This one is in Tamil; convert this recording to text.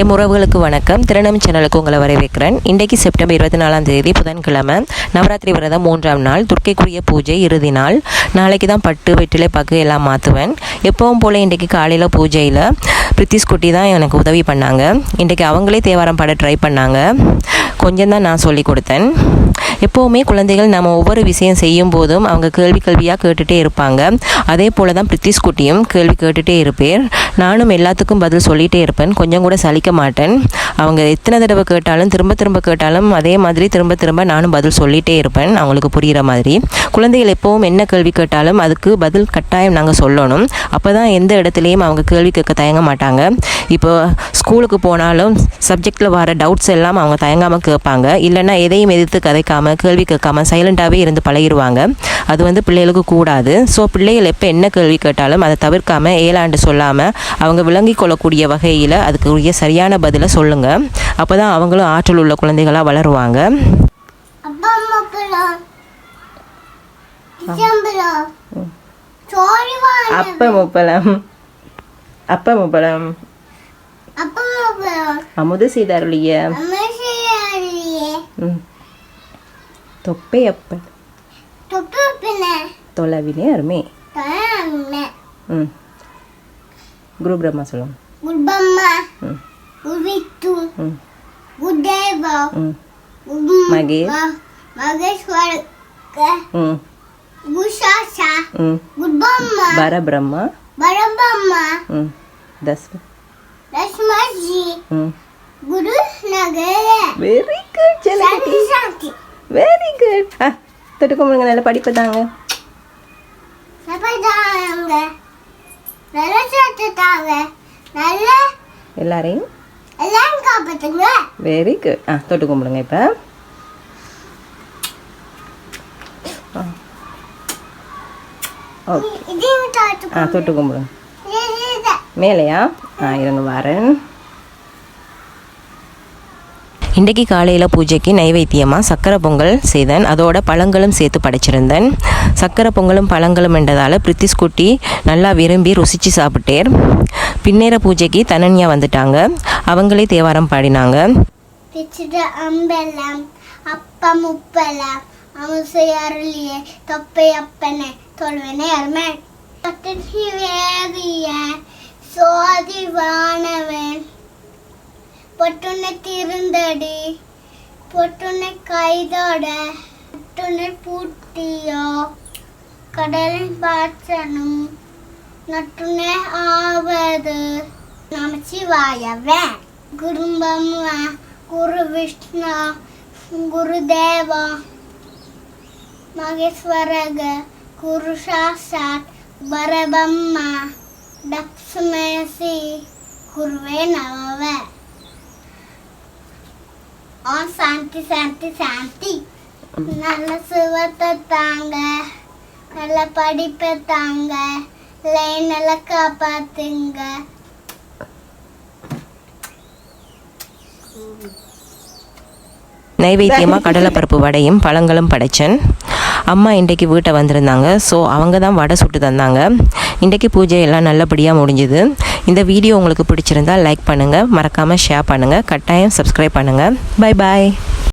என் உறவுகளுக்கு வணக்கம். திருநம் சேனலுக்கு உங்களை வரவேற்கிறேன். இன்றைக்கு செப்டம்பர் இருபத்தி நாலாம் தேதி புதன்கிழமை. நவராத்திரி விரதம் மூன்றாம் நாள் துர்க்கைக்குரிய பூஜை இறுதி நாள். நாளைக்கு தான் பட்டு வெற்றிலை பக்கு எல்லாம் மாற்றுவேன் எப்பவும் போல் இன்றைக்கு காலையில் பூஜையில் பிரித்திஸ் குட்டி தான் எனக்கு உதவி பண்ணாங்க. இன்றைக்கு அவங்களே தேவாரம் பாட ட்ரை பண்ணாங்க. கொஞ்சம் தான் நான் சொல்லி கொடுத்தேன். எப்போவுமே குழந்தைகள் நம்ம ஒவ்வொரு விஷயம் செய்யும் போதும் அவங்க கேள்வி கேள்வியாக கேட்டுகிட்டே இருப்பாங்க. அதே போல் தான் பிரித்திஸ் குட்டியும் கேள்வி கேட்டுகிட்டே இருப்பேன். நானும் எல்லாத்துக்கும் பதில் சொல்லிகிட்டே இருப்பேன். கொஞ்சம் கூட சலிக்க மாட்டேன். அவங்க எத்தனை தடவை கேட்டாலும் திரும்ப திரும்ப கேட்டாலும் அதே மாதிரி திரும்ப திரும்ப நானும் பதில் சொல்லிகிட்டே இருப்பேன். அவங்களுக்கு புரிகிற மாதிரி. குழந்தைகள் எப்போவும் என்ன கேள்வி கேட்டாலும் அதுக்கு பதில் கட்டாயம் நாங்கள் சொல்லணும். அப்போ தான் எந்த இடத்துலையும் அவங்க கேள்வி கேட்க தயங்க மாட்டாங்க. இப்போ ஸ்கூலுக்கு போனாலும் சப்ஜெக்டில் வர டவுட்ஸ் எல்லாம் அவங்க தயங்காமல் கேட்பாங்க. இல்லைன்னா எதையும் எதிர்த்து கதைக்காமல் கேள்வி கேட்காம சைலண்ட்டாகவே இருந்து பழகிடுவாங்க அது வந்து பிள்ளைகளுக்கு கூடாது. ஸோ பிள்ளைகள் எப்போ என்ன கேள்வி கேட்டாலும் அதை தவிர்க்காமல் ஏழாண்டு சொல்லாமல் அவங்க விளங்கி கொள்ளக்கூடிய வகையில் அதுக்கு உரிய சரியான பதிலை சொல்லுங்கள் அப்போ தான் அவங்களும் ஆற்றல் உள்ள குழந்தைகளாக வளருவாங்க. அப்பா அம்மா பழம் இச்சம்பழம் சோறு வாங்க முப்பலம் அப்ப முப்பலம் அப்பா அம்மா பழம் அமுது செய்தாருளிய தொப்பை அப்ப தொப்பு பின்ன தொலைவிலே அருமே. ம். குரு பிரம்மா சொல்லுங்க. குல்பம்மா ம் குவித்து ம். குதேவா ம் கும் மகே. மகேஸ்வர ம் குஷாஷா ம் குல்பம்மா பரபிரம்மா பரபம்மா ம் தஸ் லட்சுமஜி ம் குரு நகர very good Shanti Shanti very good ஆ தொட்டு கும்பிடுங்க நல்ல படிப்பு தாங்க சபைதாங்க நல்ல சாப்பிட்டுட்டாங்க நல்ல எல்லாரையும் எல்லாம் காப்பாத்துங்க வெரி குட் ஆ தொட்டு கும்பிடுங்க இப்போ. ஓகே ஆ தொட்டு கும்பிடுங்க. மேலையா? ஆ இருங்க வரேன். இன்றைக்கு காலையில் பூஜைக்கு நைவேத்தியமாக சக்கரை பொங்கல் செய்தேன். அதோட பழங்களும் சேர்த்து படைச்சிருந்தேன். சக்கரை பொங்கலும் பழங்களும் என்றதால் பிரித்திஸ் குட்டி நல்லா விரும்பி ருசித்து சாப்பிட்டேர் பின்னேற பூஜைக்கு தனன்யா வந்துட்டாங்க. அவங்களே தேவாரம் பாடினாங்க. அம்பெல்லாம் அப்பம் உப்பெல்லாம் அமுசை அருளிய தொப்பை சோதி வானவன் பொட்டுனை கைதோட பொட்டுனை பூட்டியோ கடலின் பாச்சனும் நட்டுனை ஆவது. நமச்சிவாயவே. குரும்பம்மா குரு விஷ்ணு குருதேவா மகேஸ்வரக குரு சாசாத் பரபம்மா டக்ஸ்மேசி குருவே நவவ ஆ சாந்தி சாந்தி சாந்தி. நல்ல சுவத்தை தாங்க. நல்ல படிப்பை தாங்க. லைனில் காப்பாத்துங்க. நைவேத்தியமாக கடலைப்பருப்பு வடையும் பழங்களும் படைச்சேன். அம்மா இன்றைக்கு வீட்டை வந்திருந்தாங்க. ஸோ அவங்க தான் வடை சுட்டு தந்தாங்க. இன்றைக்கு பூஜை எல்லாம் நல்லபடியாக முடிஞ்சுது. இந்த வீடியோ உங்களுக்கு பிடிச்சிருந்தா லைக் பண்ணுங்கள் மறக்காமல் ஷேர் பண்ணுங்கள் கட்டாயம் சப்ஸ்கிரைப் பண்ணுங்கள் பை பாய்